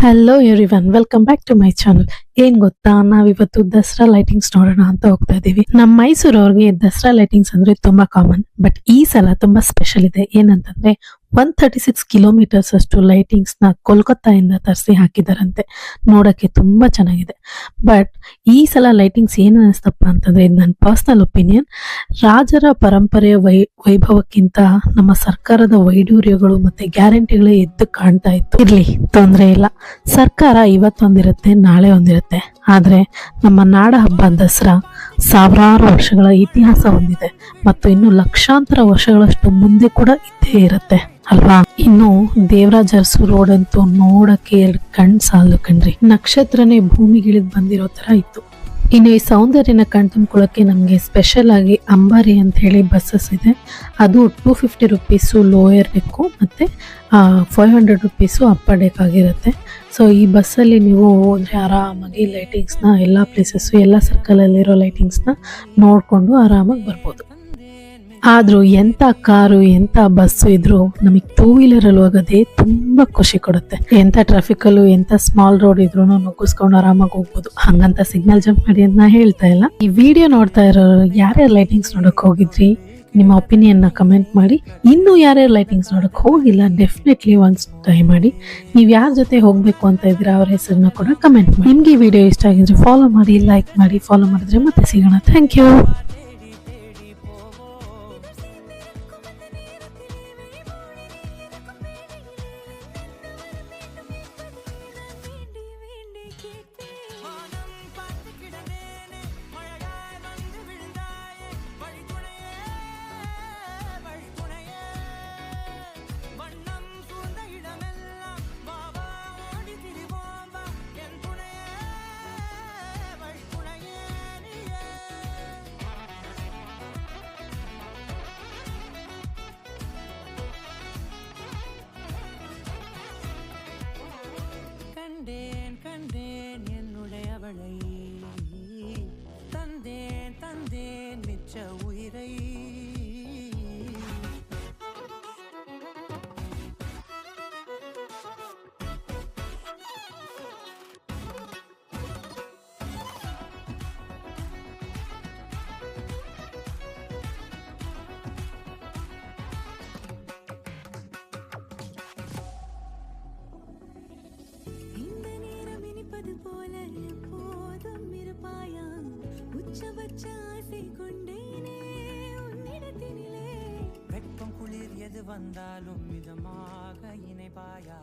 Hello everyone welcome back to my channel ಏನ್ ಗೊತ್ತಾ? ನಾವಿವತ್ತು ದಸರಾ ಲೈಟಿಂಗ್ಸ್ ನೋಡೋಣ ಅಂತ ಹೋಗ್ತಾ ಇದೀವಿ. ನಮ್ಮ ಮೈಸೂರವ್ರಿಗೆ ದಸರಾ ಲೈಟಿಂಗ್ಸ್ ಅಂದ್ರೆ ತುಂಬಾ ಕಾಮನ್ ಬಟ್ ಈ ಸಲ ತುಂಬಾ ಸ್ಪೆಷಲ್ ಇದೆ. ಏನಂತಂದ್ರೆ ಒನ್ ತರ್ಟಿ ಸಿಕ್ಸ್ ಕಿಲೋಮೀಟರ್ಸ್ ಅಷ್ಟು ಲೈಟಿಂಗ್ಸ್ನ ಕೋಲ್ಕತ್ತಾಯಿಂದ ತರಿಸಿ ಹಾಕಿದಾರಂತೆ. ನೋಡಕ್ಕೆ ತುಂಬಾ ಚೆನ್ನಾಗಿದೆ. ಬಟ್ ಈ ಸಲ ಲೈಟಿಂಗ್ಸ್ ಏನು ಅನಿಸ್ತಪ್ಪ ಅಂತಂದ್ರೆ ಇದು ನನ್ನ ಪರ್ಸನಲ್ ಒಪಿನಿಯನ್ ರಾಜರ ಪರಂಪರೆಯ ವೈ, ವೈಭವಕ್ಕಿಂತ ನಮ್ಮ ಸರ್ಕಾರದ ವೈಡೂರ್ಯಗಳು ಮತ್ತೆ ಗ್ಯಾರಂಟಿಗಳೇ ಎದ್ದು ಕಾಣ್ತಾ ಇತ್ತು. ಇರ್ಲಿ, ತೊಂದರೆ ಇಲ್ಲ. ಸರ್ಕಾರ ಇವತ್ತೊಂದಿರುತ್ತೆ ನಾಳೆ ಒಂದಿರುತ್ತೆ ಆದ್ರೆ ನಮ್ಮ ನಾಡ ಹಬ್ಬ ದಸರಾ ಸಾವಿರಾರು ವರ್ಷಗಳ ಇತಿಹಾಸ ಹೊಂದಿದೆ ಮತ್ತು ಇನ್ನು ಲಕ್ಷಾಂತರ ವರ್ಷಗಳಷ್ಟು ಮುಂದೆ ಕೂಡ ಇದ್ದೇ ಇರುತ್ತೆ, ಅಲ್ವಾ? ಇನ್ನು ದೇವರಾಜ ಅರಸು ರೋಡ್ ಅಂತೂ ನೋಡಕ್ಕೆ ಕಣ್ ಸಾಲದು ಕಣ್ರಿ. ನಕ್ಷತ್ರನೇ ಭೂಮಿಗಿಳಿದ್ ಬಂದಿರೋ ತರ ಇತ್ತು. ಇನ್ನು ಈ ಸೌಂದರ್ಯನ ಕಣ್ತುಂಬ್ಕೊಳ್ಳೋಕ್ಕೆ ನಮಗೆ ಸ್ಪೆಷಲ್ ಆಗಿ ಅಂಬಾರಿ ಅಂತ ಹೇಳಿ ಬಸ್ಸಸ್ ಇದೆ. ಅದು two fifty rupees lower deck ಮತ್ತು five hundred rupees upper deck ಆಗಿರುತ್ತೆ ಸೊ ಈ ಬಸ್ಸಲ್ಲಿ ನೀವು ಹೋದರೆ ಆರಾಮಾಗಿ ಲೈಟಿಂಗ್ಸ್ನ ಎಲ್ಲ ಪ್ಲೇಸಸ್ಸು ಎಲ್ಲ ಸರ್ಕಲಲ್ಲಿರೋ ಲೈಟಿಂಗ್ಸ್ನ ನೋಡಿಕೊಂಡು ಆರಾಮಾಗಿ ಬರ್ಬೋದು. ಆದರೂ ಎಂಥ ಕಾರು ಎಂಥ ಬಸ್ಸು ಇದ್ರೂ ನಮಗೆ ಟೂ ವೀಲರಲ್ಲಿ ಹೋಗೋದೇ ತುಂಬ ಖುಷಿ ಕೊಡುತ್ತೆ. ಎಂಥ ಟ್ರಾಫಿಕಲ್ಲೂ ಎಂಥ ಸ್ಮಾಲ್ ರೋಡ್ ಇದ್ರೂ ನುಗ್ಗಿಸ್ಕೊಂಡು ಆರಾಮಾಗಿ ಹೋಗ್ಬೋದು. ಹಂಗಂತ ಸಿಗ್ನಲ್ ಜಂಪ್ ಮಾಡಿ ಅಂತ ಹೇಳ್ತಾ ಇಲ್ಲ. ಈ ವಿಡಿಯೋ ನೋಡ್ತಾ ಇರೋರು ಯಾರ್ಯಾರು ಲೈಟಿಂಗ್ಸ್ ನೋಡಕ್ ಹೋಗಿದ್ರಿ? ನಿಮ್ಮ ಒಪಿನಿಯನ್ನ ಕಮೆಂಟ್ ಮಾಡಿ. ಇನ್ನು ಯಾರ್ಯಾರು ಲೈಟಿಂಗ್ಸ್ ನೋಡಕ್ ಹೋಗಿಲ್ಲ ಡೆಫಿನೆಟ್ಲಿ ಒನ್ಸ್ ಟ್ರೈ ಮಾಡಿ ನೀವು ಯಾರ ಜೊತೆ ಹೋಗ್ಬೇಕು ಅಂತ ಇದ್ರೆ ಅವ್ರ ಹೆಸರನ್ನ ಕೂಡ ಕಮೆಂಟ್ ಮಾಡಿ. ನಿಮ್ಗೆ ಈ ವಿಡಿಯೋ ಇಷ್ಟ ಆಗಿದ್ರೆ ಫಾಲೋ ಮಾಡಿ ಲೈಕ್ ಮಾಡಿ ಫಾಲೋ ಮಾಡಿದ್ರೆ ಮತ್ತೆ ಸಿಗೋಣ. ಥ್ಯಾಂಕ್ ಯು வச்ச உயிரை. போல எப்போதும் இருப்பாயா? உச்சபட்ச பேசிக்கொண்டேனே உன்னிடத்தினிலே. வெப்பம் குளிர் எது வந்தாலும் மிதமாக இணைப்பாயா?